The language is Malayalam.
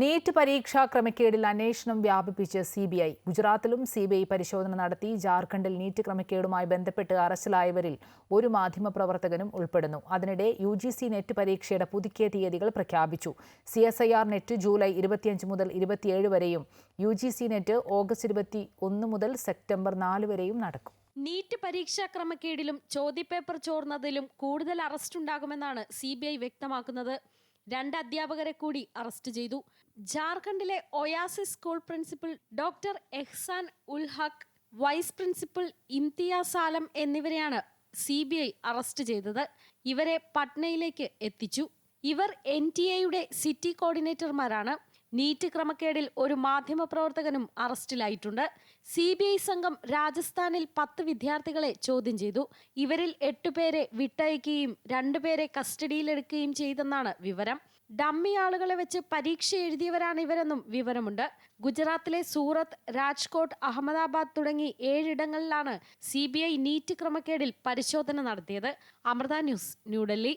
നീറ്റ് പരീക്ഷാ ക്രമക്കേടിൽ അന്വേഷണം വ്യാപിപ്പിച്ച് സി ബി ഐ. ഗുജറാത്തിലും സി ബി ഐ പരിശോധന നടത്തി ജാർഖണ്ഡിൽ നീറ്റ് ക്രമക്കേടുമായി ബന്ധപ്പെട്ട് അറസ്റ്റിലായവരിൽ ഒരു മാധ്യമപ്രവർത്തകനും ഉൾപ്പെടുന്നു. അതിനിടെ യു ജി സി നെറ്റ് പരീക്ഷയുടെ പുതുക്കിയ തീയതികൾ പ്രഖ്യാപിച്ചു. C S I R NET July ഇരുപത്തിയഞ്ച് മുതൽ ഇരുപത്തിയേഴ് വരെയും U G C NET August ഇരുപത്തി ഒന്ന് മുതൽ സെപ്റ്റംബർ നാല് വരെയും നടക്കും. നീറ്റ് പരീക്ഷാ ക്രമക്കേടിലും ചോദ്യപേപ്പർ ചോർന്നതിലും കൂടുതൽ അറസ്റ്റ് ഉണ്ടാകുമെന്നാണ് സി വ്യക്തമാക്കുന്നത്. രണ്ട് അധ്യാപകരെ കൂടി അറസ്റ്റ് ചെയ്തു. ജാർഖണ്ഡിലെ Oasis school principal doctor Ehsan ul Haq vice principal Imtiaz Alam എന്നിവരെയാണ് സി ബി ഐ അറസ്റ്റ് ചെയ്തത്. ഇവരെ പട്നയിലേക്ക് എത്തിച്ചു. ഇവർ എൻ ടി എയുടെ സിറ്റി കോർഡിനേറ്റർമാരാണ്. നീറ്റ് ക്രമക്കേടിൽ ഒരു മാധ്യമപ്രവർത്തകനും അറസ്റ്റിലായിട്ടുണ്ട്. സി ബി ഐ സംഘം രാജസ്ഥാനിൽ പത്ത് വിദ്യാർത്ഥികളെ ചോദ്യം ചെയ്തു. ഇവരിൽ എട്ടുപേരെ വിട്ടയക്കുകയും രണ്ടുപേരെ കസ്റ്റഡിയിലെടുക്കുകയും ചെയ്തെന്നാണ് വിവരം. ഡമ്മി ആളുകളെ വെച്ച് പരീക്ഷ എഴുതിയവരാണ് ഇവരെന്നും വിവരമുണ്ട്. ഗുജറാത്തിലെ സൂറത്ത് രാജ്കോട്ട് അഹമ്മദാബാദ് തുടങ്ങി ഏഴിടങ്ങളിലാണ് സി ബി ഐ നീറ്റ് ക്രമക്കേടിൽ പരിശോധന നടത്തിയത്. അമൃത ന്യൂസ് ന്യൂഡൽഹി.